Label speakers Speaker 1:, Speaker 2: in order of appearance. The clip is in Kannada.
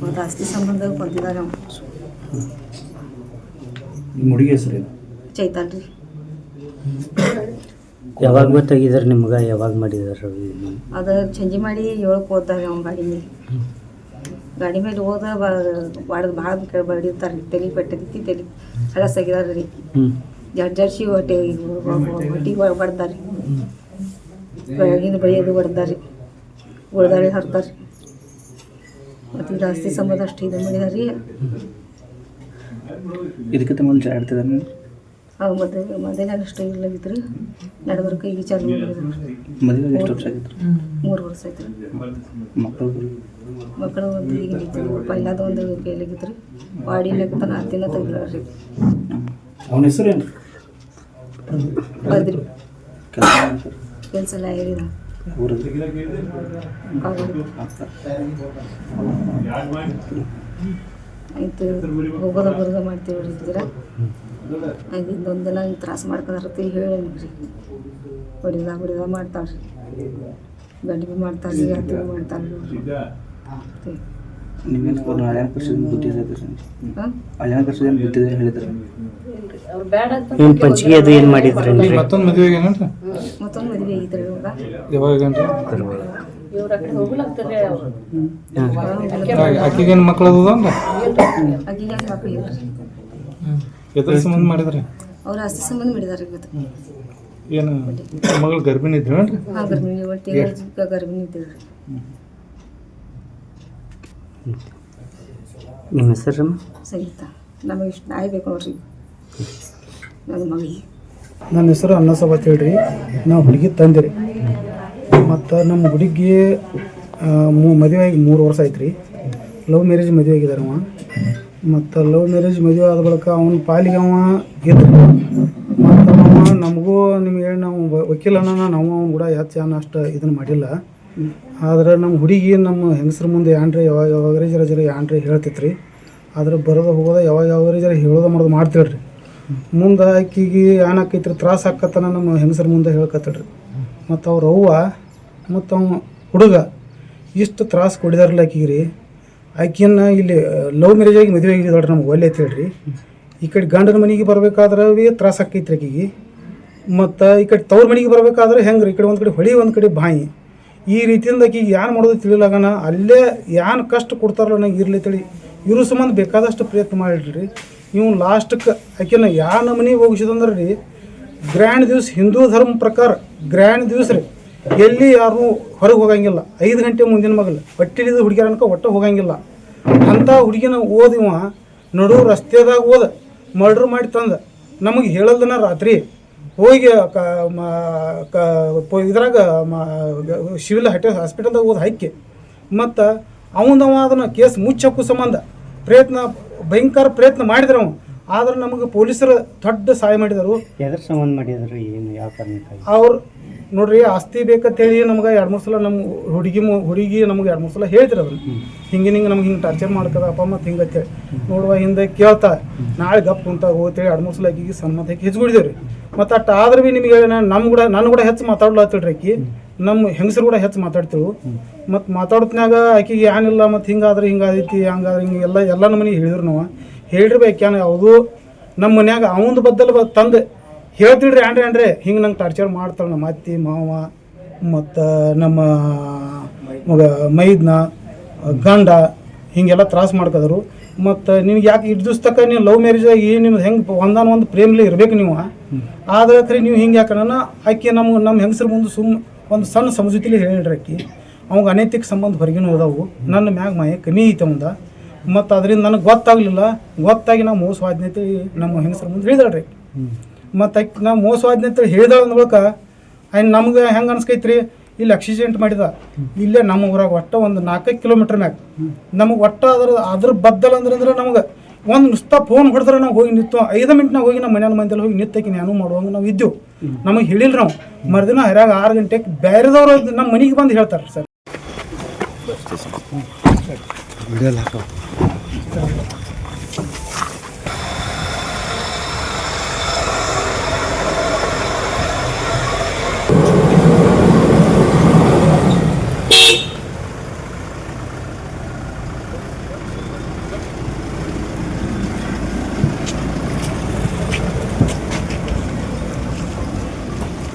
Speaker 1: ಮತ್ತು ಆಸ್ತಿ ಸಂಬಂಧ ಬಂದಿದ್ದಾರೆ ಅವ್ನು
Speaker 2: ನಿಮ್ಮ ಹುಡುಗಿ ಹೆಸರೇನು
Speaker 1: ಚೈತಾನ್ ರೀ
Speaker 3: ಯಾವಾಗ ಗೊತ್ತಾಗಿದ್ದಾರೆ ನಿಮ್ಗೆ? ಯಾವಾಗ ಮಾಡಿದಾರೆ
Speaker 1: ಅದು ಚಂಜಿ ಮಾಡಿ ಏಳಕ್ಕೆ ಹೋದಾಗ ಅವ್ನ ಗಾಡಿ ಮೇಲೆ. ಗಾಡಿ ಮೇಲೆ ಹೋದ ಬಾಡ್ದು ಭಾಳ ಬಡಿರ್ತಾರೆ ರೀ ತಲೆ ಪೆಟ್ಟದೈತಿ ತಲೆ ಹಳಸಾಗಿದಾರೆ ರೀ. ಜಡ್ ಜಡ್ಸಿ ಹೊಟ್ಟೆ ಹೊಟ್ಟಿಗೆ ಬಡ್ದಾರೆ ಬೆಳಗಿನ ಬೆಳೆಯೋದು ಬಡ್ದಾರೆ ಉಳ್ದಾಳಿ ಹರ್ತಾರೆ ಮತ್ತು ಜಾಸ್ತಿ ಸಂಬಂಧ ಅಷ್ಟು ಇದೆ ಮಾಡಿದಾರೆ ರೀ
Speaker 2: ಇದಕ್ಕಿಂತ ಮೊದಲು ಜಗಳ ಆಡ್ತಿದ್ದಾನೆ
Speaker 1: ಅವು ಮದುವೆ ಮದುವೆನಾಗ ಅಷ್ಟು ಇರ್ಲಾಗಿತ್ತು ರೀ ನಡೆದ್ರಕ್ಕೆ ಈಗ ಚಾಲು ಮಾಡಿದ್ರು
Speaker 2: ಮದುವೆಗೆ ಎಷ್ಟು ವರ್ಷ ಆಗಿತ್ತು?
Speaker 1: ಮೂರು ವರ್ಷ ಆಯ್ತು. ರೀ
Speaker 2: ಮಕ್ಕಳು?
Speaker 1: ಮಕ್ಕಳು ಒಂದು ಈಗ ಪೈಲಾದ ಒಂದು ಕೇಳಿಗಿತ್ತು ರೀ ಬಾಡಿ ತನ ಹತ್ತಿನ ರೀ
Speaker 2: ಅವನ ಹೆಸರು
Speaker 1: ಬದ್ರಿ
Speaker 2: ಕೆಲಸ
Speaker 1: ಎಲ್ಲ ಹೇಳಿದ ಆಯ್ತು ಹೋಗೋದ ಬರೋದ ಮಾಡ್ತೀವಿ ಆಯ್ತು ಇನ್ನೊಂದು ದಿನ ಹಿಂಗೆ ತ್ರಾಸ ಮಾಡ್ಕೊಂಡ್ರಿ ಹೇಳಿ ರೀ ಹೊಡಿದ ಹೊಡಿದ ಮಾಡ್ತಾವ್ರಿ. ಗಂಡಿ ಬಿ ಮಾಡ್ತಾರ್ರಿ ಅತ್ತಿ ಬಿ ಮಾಡ್ತಾರ್ರಿ
Speaker 2: ನಿಮ್ಗೇನು ಅವ್ರು ಹಳ್ಯಾನ ಕರ್ಸಿದ ಬುದ್ಧಿ ಇದೆ
Speaker 1: ಹಾಂ?
Speaker 2: ಹಳ್ಯಾನ ಕರ್ಸಿದ ಬುದ್ಧಿ ಹೇಳಿದ್ರೆ.
Speaker 3: ಏನು ಪಂಚಿಗೆ ಅದು ಏನು ಮಾಡಿದ್ರೇನ್ರಿ
Speaker 4: ಮತ್ತೊಂದು ಮದುವೆ ಏನಂತ
Speaker 1: ಮತ್ತೊಂದು ಮದುವೆ ಇವಾಗ.
Speaker 4: ಯಾವಾಗ ಆಕಿಗೇನು
Speaker 1: ಆಕಿಗೆ ಹೆಂಗೆ ಮಕ್ಕಳು
Speaker 4: ಎದ್ರ ಸಂಬಂಧ ಮಾಡಿದ್ರಿ?
Speaker 1: ಅವ್ರ ಆಸ್ತಿ ಸಂಬಂಧ ಮಾಡಿದಾರೆ ಇವತ್ತು.
Speaker 4: ಏನು ಮಗಳು ಗರ್ಭಿಣಿ ಇದ್ರೇನ್ರಿ
Speaker 1: ಹಾಂ ಗರ್ಭಿಣಿ ಒಂದು ತಿಂಗಳ ಗರ್ಭಿಣಿ ಇದ್ದೀವಿ
Speaker 3: ನಿಮ್ಮ ಹೆಸರು
Speaker 1: ಸಂಗೀತ. ನಮಗೆ ಇಷ್ಟು ನಾಯಿ ಬೇಕು ನೋಡ್ರಿ. ನನ್ನ ಮಗಳಿಗೆ
Speaker 5: ನನ್ನ ಹೆಸರು ಅನ್ನಸಭ ಹೇಳ್ರಿ ನಾವು ಹುಡುಗಿ ತಂದಿರಿ. ಮತ್ತು ನಮ್ಮ ಹುಡುಗಿ ಮೂ, ಮದುವೆ ಆಗಿ ಮೂರು ವರ್ಷ ಆಯ್ತು ರೀ ಲವ್ ಮ್ಯಾರೇಜ್ ಮದುವೆ ಆಗಿದ್ದಾರೆ ಅವ. ಮತ್ತು ಲವ್ ಮ್ಯಾರೇಜ್ ಮದುವೆ ಆದ ಬಳಿಕ ಅವನ ಪಾಲಿಗೆ ಅವ ಗೆದ್ದು. ಮತ್ತು ಅವ ನಮಗೂ ನಿಮ್ಗೆ ನಾವು ವಕೀಲನ ನಾವು ಅವ್ನು ಕೂಡ ಹೆಚ್ಚು ಏನು ಅಷ್ಟು ಇದನ್ನು ಮಾಡಿಲ್ಲ. ಆದ್ರೆ ನಮ್ಮ ಹುಡುಗಿ ನಮ್ಮ ಹೆಂಗಸ್ರ ಮುಂದೆ ಯಾಂಡ್ರಿ ಯಾವಾಗ ಯಾವಾಗ ಜರ ಜರ ಹೇಳ್ತಿತ್ತು ಹೇಳ್ತೈತ್ರಿ. ಆದ್ರೆ ಬರೋದು ಹೋಗೋದ ಯಾವಾಗ ಯಾವಾಗ ಜರ ಹೇಳೋದು ಮಾಡೋದು ಮಾಡ್ತೀವ್ರಿ ಮುಂದೆ ಆಕಿಗೆ ಏನಾಕೈತ್ರಿ ತ್ರಾಸ ಆಕತ್ತನ ನಮ್ಮ ಹೆಂಗಸ್ರ ಮುಂದೆ ಹೇಳ್ಕತ್ತಳ್ರಿ ಮತ್ತು ಅವ್ರ ಅವ್ವ ಮತ್ತು ಅವ ಹುಡುಗ ಇಷ್ಟು ತ್ರಾಸ ಕೊಡಿದಾರಲ್ಲ ಆಕಿಗೆ ರೀ ಆಕಿಯನ್ನು ಇಲ್ಲಿ ಲವ್ ಮ್ಯಾರೇಜ್ ಆಗಿ ಮದುವೆ ಆಗಿದ್ದಾಳ್ರಿ ನಮ್ಗೆ ಒಳ್ಳೆ ಐತೆ ಹೇಳ್ರಿ. ಈ ಕಡೆ ಗಂಡನ ಮನೆಗೆ ಬರ್ಬೇಕಾದ್ರೆ ತ್ರಾಸ ಆಕೈತ್ರಿ ಆಕಿಗೆ. ಮತ್ತು ಈ ಕಡೆ ತವ್ರ ಮನೆಗೆ ಬರ್ಬೇಕಾದ್ರೆ ಹೆಂಗೆ ರೀ ಈ ಕಡೆ ಒಂದು ಕಡೆ ಹೊಳಿ, ಒಂದು ಕಡೆ ಬಾಯಿ. ಈ ರೀತಿಯಿಂದ ಆಕಿಗೆ ಏನು ಮಾಡೋದು ತಿಳಿಲಾಗಣ ಅಲ್ಲೇ ಏನು ಕಷ್ಟ ಕೊಡ್ತಾರಲ್ಲ ನಂಗೆ ಇರ್ಲಿ ತಿಳಿ ಇವ್ರ ಸಂಬಂಧ ಬೇಕಾದಷ್ಟು ಪ್ರಯತ್ನ ಮಾಡಿಡ್ರಿ ಇವ್ ಲಾಸ್ಟಕ್ಕೆ ಆಕಿನ ಯಾ ನಮೂನಿ ಹೋಗಿಸಿದಂದ್ರೆ ರೀ ಗ್ರ್ಯಾಂಡ್ ದಿವ್ಸ ಹಿಂದೂ ಧರ್ಮ ಪ್ರಕಾರ ಗ್ರ್ಯಾಂಡ್ ದಿವ್ಸ ರೀ. ಎಲ್ಲಿ ಯಾರು ಹೊರಗೆ ಹೋಗಂಗಿಲ್ಲ. ಐದು ಗಂಟೆ ಮುಂದಿನ ಮಗಲು ಹೊಟ್ಟಿಡಿದ ಹುಡುಗಿಯರ ಅನ್ಕ ಒಟ್ಟು ಹೋಗಂಗಿಲ್ಲ. ಅಂಥ ಹುಡುಗಿನ ಓದಿವ ನಡು ರಸ್ತೆದಾಗ ಓದ. ಮರ್ಡ್ರ್ ಮಾಡಿ ತಂದ. ನಮಗೆ ಹೇಳಲ್ದನ ರಾತ್ರಿ. ಹೋಗಿ ಕ ಇದ್ರಾಗ ಶಿವಿಲ್ ಸಿವಿಲ್ ಹಟೆ ಹಾಸ್ಪಿಟಲ್ದಾಗ ಓದಿ ಹಾಕಿ. ಮತ್ತು ಅವನವ ಅದನ್ನು ಕೇಸ್ ಮುಚ್ಚಕ್ಕೂ ಸಂಬಂಧ ಪ್ರಯತ್ನ ಭಯಂಕರ ಪ್ರಯತ್ನ ಮಾಡಿದ್ರು ಆದ್ರೆ ನಮಗೆ ಪೊಲೀಸರು ದೊಡ್ಡ ಸಹಾಯ ಮಾಡಿದರು.
Speaker 3: ಎದ್ರ ಸಂಬಂಧ ಮಾಡಿದ್ರು ಏನು ಯಾವ ಕಾರಣಕ್ಕಾಗಿ?
Speaker 5: ಅವ್ರು ನೋಡ್ರಿ ಆಸ್ತಿ ಬೇಕಂತೇಳಿ ನಮ್ಗೆ ಎರಡು ಮೂರು ಸಲ ನಮ್ಮ ಹುಡುಗಿ ಹುಡುಗಿ ನಮ್ಗೆ ಎರಡು ಮೂರು ಸಲ ಹೇಳ್ತಿರ ಅದನ್ನ ಹಿಂಗೆ ಹಿಂಗೆ ನಮ್ಗೆ ಹಿಂಗೆ ಟಾರ್ಚರ್ ಮಾಡ್ಕದಪ್ಪ ಮತ್ತು ಹಿಂಗೆ ಅಂತೇಳಿ ನೋಡುವ ಹಿಂದೆ ಕೇಳ್ತಾ ನಾಳೆ ಗಪ್ ಕುಂತ ಹೋಗ್ತೇಳಿ ಎರಡು ಮೂರು ಸಲ ಆಕಿಗೆ ಸಮ್ಮತ ಹಾಕಿ ಹೆಚ್ಬಿಡಿದೇವ್ರಿ ಮತ್ತು ಅಟ್ಟು ಆದ್ರೆ ಭೀ ನಿಮಗೆ ನಮ್ಮ ಕೂಡ ನನ್ನ ಕೂಡ ಹೆಚ್ಚು ಮಾತಾಡ್ಲತ್ತಿಳ್ರಿ ಆಕಿ. ನಮ್ಮ ಹೆಂಗಸರು ಕೂಡ ಹೆಚ್ಚು ಮಾತಾಡ್ತೇವೆ ಮತ್ತು ಮಾತಾಡೋತ್ನಾಗ ಆಕೆಗೆ ಏನಿಲ್ಲ ಮತ್ತು ಹಿಂಗಾದ್ರೆ ಹಿಂಗಾದೈತಿ, ಹಂಗಾದ್ರೆ ಹಿಂಗೆ ಎಲ್ಲ ಎಲ್ಲ ನಮ್ಮನೆ ಹೇಳಿದ್ರು ನಾವು. ಹೇಳಿರ್ಬೇಕು ಏನು ಯಾವುದೂ. ನಮ್ಮ ಮನ್ಯಾಗ ಅವಂದು ಬದ್ದಲ್ ತಂದು ಹೇಳ್ತಿಡ್ರಿ ಆಂಡ್ರೆ ಆಂಡ್ರೆ ಹಿಂಗೆ ನಂಗೆ ಟಾರ್ಚರ್ ಮಾಡ್ತಾಳೆ ನಮ್ಮ ಅತ್ತಿ, ಮಾವ, ಮತ್ತು ನಮ್ಮ ಮಗ ಮೈದ್ನ, ಗಂಡ, ಹಿಂಗೆಲ್ಲ ತ್ರಾಸ ಮಾಡ್ಕದರು. ಮತ್ತು ನಿಮ್ಗೆ ಯಾಕೆ ಇಟ್ಟು ದಿವ್ಸ ನೀವು ಲವ್ ಮ್ಯಾರೇಜಾಗಿ ನಿಮ್ದು ಹೆಂಗೆ ಒಂದಾನ ಒಂದು ಪ್ರೇಮ್ಲಿ ಇರಬೇಕು ನೀವು ಆದ್ರೆ ಖರೀ ನೀವು ಹಿಂಗೆ ಯಾಕನ ಆಕೆ ನಮ್ಮ ನಮ್ಮ ಹೆಂಗಸ್ರ ಮುಂದೆ ಸುಮ್ಮ ಒಂದು ಸಣ್ಣ ಸಮಜುತಿಲಿ ಹೇಳಿಡ್ರಿ ಆಕಿ ಅವಂಗೆ ಅನೈತಿಕ ಸಂಬಂಧ ಹೊರಗಿನ ಹೋದವು ನನ್ನ ಮ್ಯಾಗ ಮಾಯ ಕಮ್ಮಿ ಐತೆ ಅವಂದ. ಮತ್ತು ಅದರಿಂದ ನನಗೆ ಗೊತ್ತಾಗಲಿಲ್ಲ. ಗೊತ್ತಾಗಿ ನಾವು ಮೋಸವಾದ್ಯತೆ ನಮ್ಮ ಹೆಂಗಸರ ಮುಂದೆ ಹೇಳಿದಾಳ್ರಿ. ಮತ್ತು ಆಕೆ ನಾವು ಮೋಸವಾದ್ಯತೆ ಹೇಳಿದಾಳ ಅಂದ್ಬೇಕ ಆಯ್ತು ನಮ್ಗೆ ಹೆಂಗೆ ಅನ್ಸ್ಕೈತ್ರಿ? ಇಲ್ಲಿ ಆಕ್ಸಿಡೆಂಟ್ ಮಾಡಿದ. ಇಲ್ಲೇ ನಮ್ಮ ಊರಾಗ ಒಟ್ಟು ಒಂದು ನಾಲ್ಕೈದು ಕಿಲೋಮೀಟ್ರ್ ಮ್ಯಾಗ. ನಮಗೆ ಒಟ್ಟ ಅದ್ರ ಅದ್ರ ಬದ್ದಲ್ ಅಂದ್ರೆ ನಮ್ಗೆ. ಒಂದು ನುಸ್ತಾ ಫೋನ್ ಹೊಡೆದ್ರೆ ನಾವು ಹೋಗಿ ನಿಂತು, ಐದು ಮಿನಿಟ್ನಾಗ ಹೋಗಿ ನಮ್ಮ ಮನೆಯ ಮಂದಿಯಲ್ಲಿ ಹೋಗಿ ನಿಂತಕ್ಕೆ ನಾನು ಮಾಡುವಂಗೆ ನಾವು ಇದ್ದೆವು. ನಮಗೆ ಹೇಳಿಲ್ಲ ನಾವು. ಮರುದಿನ ಹರ್ಯಾಗ ಆರು ಗಂಟೆಗೆ ಬೇರೆದವ್ರು ನಮ್ಮ ಮನೆಗೆ ಬಂದು ಹೇಳ್ತಾರೆ ಸರ್.